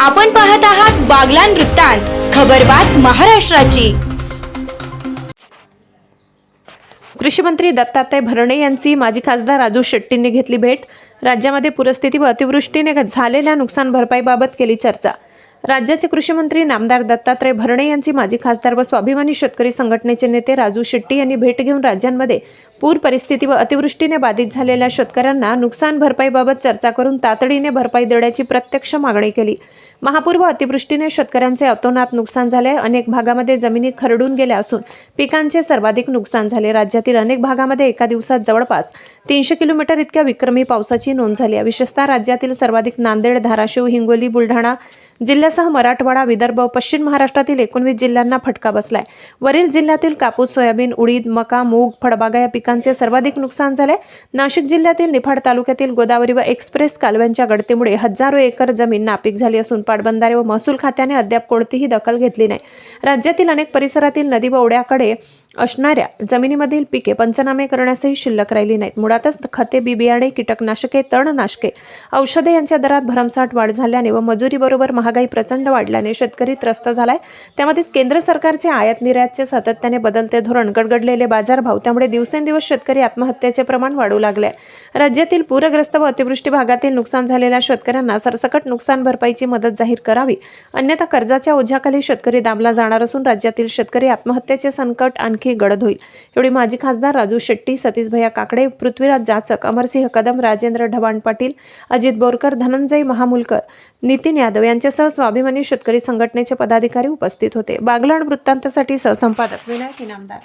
आपण पाहत आहात बागलान वृत्तांत खबरबात महाराष्ट्राची. कृषीमंत्री दत्तात्रय भरणे यांची माजी खासदार राजू शेट्टींनी घेतली भेट. राज्यामध्ये पूरस्थिती व अतिवृष्टीने झालेल्या नुकसान भरपाईबाबत केली चर्चा. राज्याचे कृषीमंत्री नामदार दत्तात्रय भरणे यांची माजी खासदार व स्वाभिमानी शेतकरी संघटनेचे नेते राजू शेट्टी यांनी भेट घेऊन राज्यांमध्ये पूर परिस्थिती व अतिवृष्टीने बाधित झालेल्या शेतकऱ्यांना नुकसान भरपाईबाबत चर्चा करून तातडीने भरपाई देण्याची प्रत्यक्ष मागणी केली. महापूर व अतिवृष्टीने शेतकऱ्यांचे अतोनात नुकसान झाले. अनेक भागामध्ये जमिनी खरडून गेल्या असून पिकांचे सर्वाधिक नुकसान झाले. राज्यातील अनेक भागामध्ये एका दिवसात जवळपास तीनशे किलोमीटर इतक्या विक्रमी पावसाची नोंद झाली विशेषतः राज्यातील सर्वाधिक नांदेड धाराशिव हिंगोली बुलढाणा जिल्ह्यासह मराठवाडा विदर्भ पश्चिम महाराष्ट्रातील एकोणवीस जिल्ह्यांना फटका बसलाय. वरील जिल्ह्यातील कापूस सोयाबीन उडीद मका मूग फळबागा या पिकांचे सर्वाधिक नुकसान झाले. नाशिक जिल्ह्यातील निफाड तालुक्यातील गोदावरी व एक्सप्रेस कालव्यांच्या गडतीमुळे हजारो एकर जमीन नापीक झाली असून पाटबंधारे व महसूल खात्याने अद्याप कोणतीही दखल घेतली नाही. राज्यातील अनेक परिसरातील नदी व ओढ्याकडे असणाऱ्या जमिनीमधील पिके पंचनामे करण्यासही शिल्लक राहिली नाहीत. मुळातच खते बी बियाणे कीटकनाशके तणनाशके औषधे यांच्या दरात भरमसाठ वाढ झाल्याने व मजुरीबरोबर महागाई प्रचंड वाढल्याने शेतकरी त्रस्त झालाय. त्यामध्येच केंद्र सरकारचे आयात निर्यातचे सातत्याने बदलते धोरण गडगडलेले बाजारभाव त्यामुळे दिवसेंदिवस शेतकरी आत्महत्येचे प्रमाण वाढू लागले आहे. राज्यातील पूरग्रस्त व अतिवृष्टी भागातील नुकसान झालेल्या शेतकऱ्यांना सरसकट नुकसान भरपाईची मदत जाहीर करावी. अन्यथा कर्जाच्या ओझ्याखाली शेतकरी दाबला जाणार असून राज्यातील शेतकरी आत्महत्येचे संकट आणखी आणखी गडद होईल. एवढी माजी खासदार राजू शेट्टी सतीश भैया काकडे पृथ्वीराज जाचक अमरसिंह कदम राजेंद्र ढवाण पाटील अजित बोरकर धनंजय महामुलकर नितीन यादव यांच्यासह स्वाभिमानी शेतकरी संघटनेचे पदाधिकारी उपस्थित होते. बागलाण वृत्तांतासाठी सहसंपादक विनायक इनामदार.